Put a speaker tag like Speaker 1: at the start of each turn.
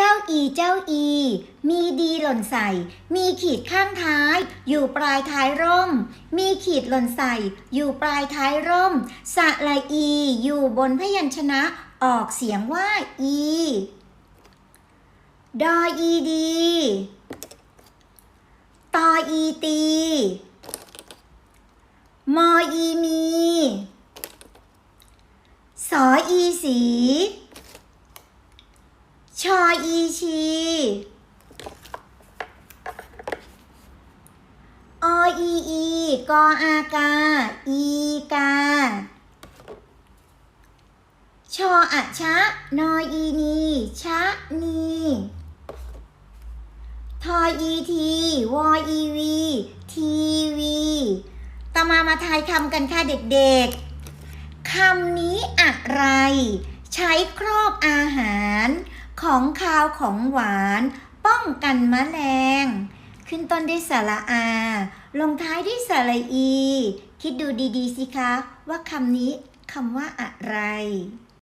Speaker 1: เจ้าอีเจ้าอี มีดีหล่นใส่ มีขีดข้างท้าย อยู่ปลายท้ายร่ม มีขีดหล่นใส่ อยู่ปลายท้ายร่มสระอี อยู่บนพยัญชนะ ออกเสียงว่าอี ดออีดี ตออีตี มออีมี สออีสี ชออีชีออีอีกออากา อีกา ชออะชะ นออีนี ชะนี ทออีที วออีวี ทีวีต่อมามาทายคำกันค่ะเด็กๆ คำนี้อะไร ใช้ครอบอาหาร ของคาวของหวาน ป้องกันมแมลง ขึ้นต้นด้วยสระอา ลงท้ายด้วยสระอี คิดดูดีๆสิคะ ว่าคำนี้คำว่าอะไร